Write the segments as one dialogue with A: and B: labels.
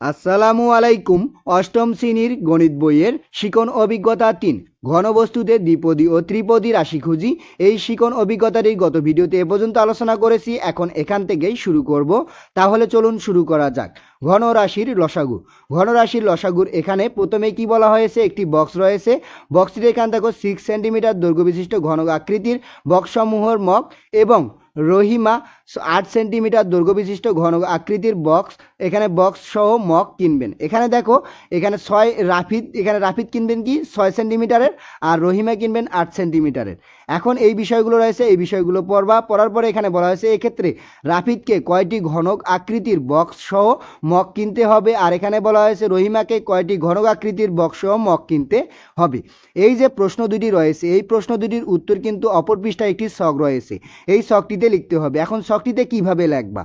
A: আসসালামু আলাইকুম, অষ্টম শ্রেণির গণিত বইয়ের শিকন অভিজ্ঞতা তিন। ঘনবস্তুতে দ্বিপদী ও ত্রিপদী রাশি খুঁজি। এই শিকন অভিজ্ঞতাটি গত ভিডিওতে এ পর্যন্ত আলোচনা করেছি, এখন এখান থেকেই শুরু করব। তাহলে চলুন শুরু করা যাক। ঘন রাশির লসাগু। ঘন রাশির লসাগুর এখানে প্রথমে কি বলা হয়েছে? একটি বক্স রয়েছে। বক্সটির এখান থেকে সিক্স সেন্টিমিটার দৈর্ঘ্য বিশিষ্ট ঘন আকৃতির বক্সসমূহের মগ এবং রহিমা আট সেন্টিমিটার দৈর্ঘ্য বিশিষ্ট ঘন আকৃতির বক্স এখানে বক্স সহ মগ কিনবেন। এখানে দেখো, এখানে ছয় রাফিদ, এখানে রাফিদ কিনবেন কি? ছয় সেন্টিমিটারের আর রহিমা কিনবেন আট সেন্টিমিটারের। এখন এই বিষয়গুলো রয়েছে, এই বিষয়গুলো পড়বা। পড়ার পরে এখানে বলা হয়েছে, এক্ষেত্রে রাফিদকে কয়টি ঘনক আকৃতির বক্স সহ মগ কিনতে হবে? আর এখানে বলা হয়েছে, রহিমাকে কয়টি ঘনক আকৃতির বক্স সহ মগ কিনতে হবে? এই যে প্রশ্ন দুটি রয়েছে, এই প্রশ্ন দুটির উত্তর কিন্তু অপর পৃষ্ঠায় একটি শখ রয়েছে। এই শখটিতে লিখতে হবে? এখন শখটিতে কীভাবে লেখবা?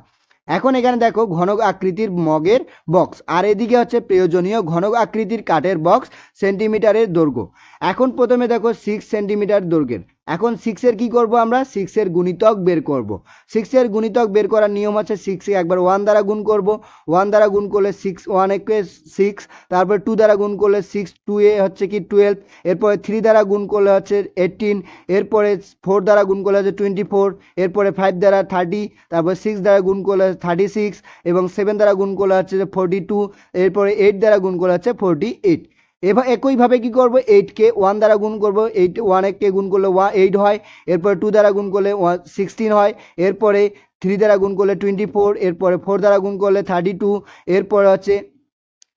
A: এখন এখানে দেখো ঘনক আকৃতির মগের বক্স আর এদিকে হচ্ছে প্রয়োজনীয় ঘনক আকৃতির কাঠের বক্স সেন্টিমিটারের দৈর্ঘ্য। এখন প্রথমে দেখো সিক্স সেন্টিমিটার দৈর্ঘ্যের। এখন সিক্সের কি করব আমরা? সিক্সের গুণিতক বের করব। সিক্সের গুণিতক বের করার নিয়ম আছে সিক্সে একবার ওয়ান দ্বারা গুণ করব। ওয়ান দ্বারা গুণ করলে সিক্স ওয়ান একে সিক্স তারপরে টু দ্বারা গুণ করলে সিক্স টু এ হচ্ছে কি টুয়েলভ এরপরে থ্রি দ্বারা গুণ করলে হচ্ছে এইটিন এরপরে ফোর দ্বারা গুণ করলে হচ্ছে টোয়েন্টি ফোর এরপরে ফাইভ দ্বারা থার্টি তারপরে সিক্স দ্বারা গুণ করলে থার্টি সিক্স এবং সেভেন দ্বারা গুণ করলে হচ্ছে ফোরটি টু এরপরে এইট দ্বারা গুণ করলে হচ্ছে ফোরটি এইট এবার একইভাবে কি করব? এইটকে ওয়ান দ্বারা গুণ করব। এইট ওয়ান কে গুণ করলে ওয়ান এইট হয়। এরপরে টু দ্বারা গুণ করলে ওয়ান সিক্সটিন হয়। এরপরে থ্রি দ্বারা গুণ করলে টোয়েন্টি ফোর এরপরে ফোর দ্বারা গুণ করলে থার্টি টু এরপরে হচ্ছে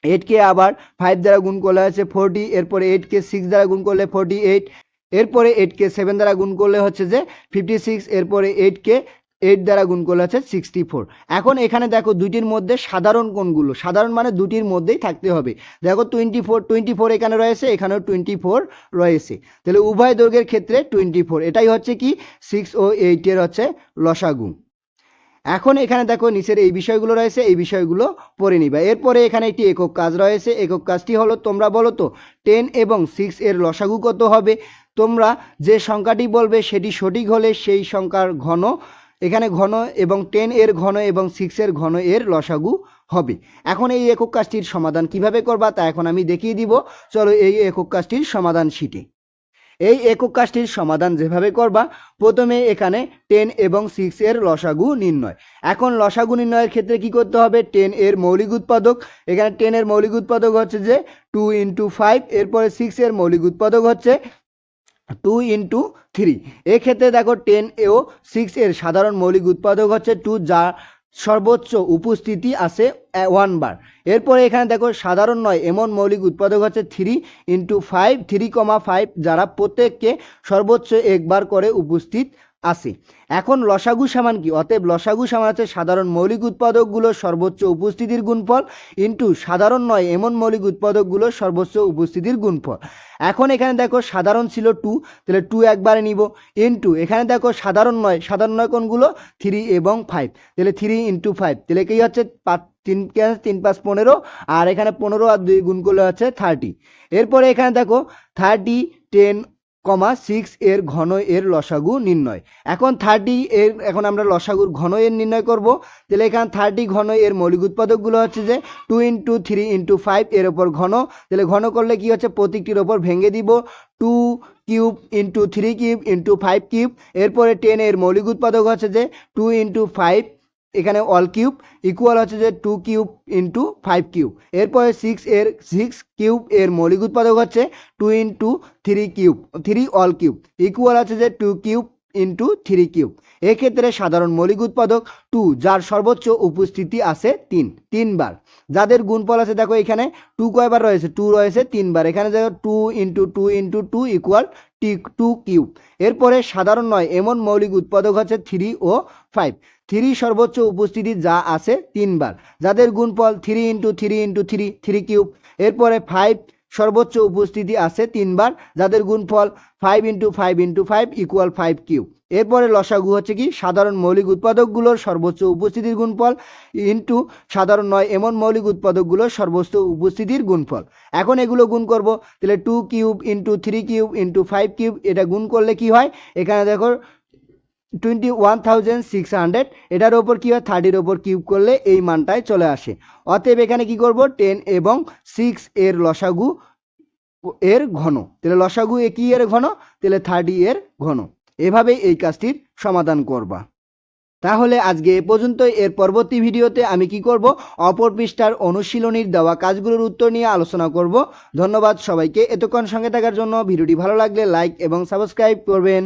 A: এইটকে আবার ফাইভ দ্বারা গুণ করলে হচ্ছে ফোরটি এরপরে এইটকে সিক্স দ্বারা গুণ করলে ফোরটি এইট এরপরে এইটকে সেভেন দ্বারা গুণ করলে হচ্ছে যে ফিফটি সিক্স এরপরে এইটকে এইট দ্বারা গুণ করলে হচ্ছে সিক্সটি ফোর এখন এখানে দেখো দুটির মধ্যে সাধারণ কোনগুলো? সাধারণ মানে দুটির মধ্যেই থাকতে হবে। দেখো টোয়েন্টি ফোর টোয়েন্টি ফোর এখানে রয়েছে, এখানেও টোয়েন্টি ফোর রয়েছে। তাহলে উভয় দৈর্ঘ্যের ক্ষেত্রে টোয়েন্টি ফোর এটাই হচ্ছে কি? সিক্স ও এইটের হচ্ছে লসাগু। এখন এখানে দেখো নিচের এই বিষয়গুলো রয়েছে, এই বিষয়গুলো পড়ে নিবা। এরপরে এখানে একটি একক কাজ রয়েছে। একক কাজটি হলো তোমরা বলো তো টেন এবং সিক্স এর লসাগু কত হবে? তোমরা যে সংখ্যাটি বলবে সেটি সঠিক হলে সেই সংখ্যার ঘন এখানে ঘন এবং টেন এর ঘন এবং সিক্স এর ঘন এর লসাগু হবে। এখন এই একক কাজটির সমাধান কীভাবে করবা তা এখন আমি দেখিয়ে দিব। চলো এই একক কাজটির সমাধান শিটে এই একক কাজটির সমাধান যেভাবে করবা, প্রথমে এখানে টেন এবং সিক্স এর লসাগু নির্ণয়। এখন লসাগু নির্ণয়ের ক্ষেত্রে কি করতে হবে? টেন এর মৌলিক উৎপাদক। এখানে টেন এর মৌলিক উৎপাদক হচ্ছে যে টু ইন্টু ফাইভ এরপরে সিক্স এর মৌলিক উৎপাদক হচ্ছে টু ইন্টু থ্রি। এক্ষেত্রে দেখো টেন এও সিক্স এর সাধারণ মৌলিক উৎপাদক হচ্ছে টু যা সর্বোচ্চ উপস্থিতি আছে ওয়ান বার। এরপরে এখানে দেখো সাধারণ নয়, এমন মৌলিক উৎপাদক হচ্ছে three into five three comma five যারা প্রত্যেককে সর্বোচ্চ একবার করে উপস্থিত আছে। এখন লসাগু সমান কি? অতএব লসাগু সমান আছে সাধারণ মৌলিক উৎপাদকগুলো সর্বোচ্চ উপস্থিতির গুণফল ইন্টু সাধারণ নয়, এমন মৌলিক উৎপাদকগুলো সর্বোচ্চ উপস্থিতির গুণফল। এখন এখানে দেখো সাধারণ ছিল টু তাহলে টু একবারে নিব ইন্টু এখানে দেখো সাধারণ নয় সাধারণ নয় কোনগুলো? থ্রি এবং ফাইভ তাহলে থ্রি ইন্টু ফাইভ তাহলে কি হচ্ছে? তিন তিন, পাঁচ, পনেরো। আর এখানে পনেরো আর দুই গুণ করলে হচ্ছে থার্টি এরপরে এখানে দেখো থার্টি টেন কমা সিক্স এর ঘন এর লসাগু নির্ণয়। এখন থার্টি এর, এখন আমরা লসাগুর ঘন এর নির্ণয় করব। তাহলে এখানে থার্টি ঘন এর মৌলিক উৎপাদকগুলো হচ্ছে যে two into three into five এর ওপর ঘন। তাহলে ঘন করলে কি হচ্ছে? প্রতীকটির ওপর ভেঙে দিব। Two cube into three cube into five cube এরপরে টেন এর মৌলিক উৎপাদক হচ্ছে যে টু ইন্টু ফাইভ এখানে অল কিউব ইকুয়াল হচ্ছে যে two cube into five cube এরপরে সিক্স এর সিক্স কিউব এর মৌলিক উৎপাদক হচ্ছে two into three cube three all cube equal হচ্ছে যে two cube into three cube এক্ষেত্রে সাধারণ মৌলিক উৎপাদক টু যার সর্বোচ্চ উপস্থিতি আছে তিন, তিনবার। যাদের গুণফল আছে, দেখো এখানে টু কয়বার রয়েছে? টু রয়েছে তিনবার। এখানে দেখো two into two into two equal টি টু কিউব এরপরে সাধারণ নয়, এমন মৌলিক উৎপাদক হচ্ছে থ্রি ও ফাইভ থ্রি সর্বোচ্চ উপস্থিতি যা আছে তিনবার। যাদের গুণফল three into three into three three cube এরপরে ফাইভ সর্বোচ্চ উপস্থিতি আছে তিনবার, যাদের গুণফল five into five into five equal five cube এরপরে লসাগু হচ্ছে কি? সাধারণ মৌলিক উৎপাদকগুলোর সর্বোচ্চ উপস্থিতির গুণফল ইন্টু সাধারণ নয়, এমন মৌলিক উৎপাদকগুলোর সর্বোচ্চ উপস্থিতির গুণফল। এখন এগুলো গুণ করব, তাহলে two cube into three cube into five cube এটা গুণ করলে কি হয়? এখানে দেখো twenty one thousand six hundred এটার ওপর কী হয়? থার্টির ওপর কিউব করলে এই মানটায় চলে আসে। অতএব এখানে কি করব? টেন এবং সিক্স এর লসাগু এর ঘন। তাহলে লসাগু এ কি এর ঘন? তাহলে থার্টি এর ঘন। এভাবেই এই কাজটির সমাধান করবা। তাহলে আজকে এ পর্যন্ত এর পরবর্তী ভিডিওতে আমি কি করব? অপর পৃষ্ঠার অনুশীলনীর দেওয়া কাজগুলোর উত্তর নিয়ে আলোচনা করব। ধন্যবাদ সবাইকে। এতক্ষণ সঙ্গে থাকার জন্য ভিডিওটি ভালো লাগলে লাইক এবং সাবস্ক্রাইব করবেন।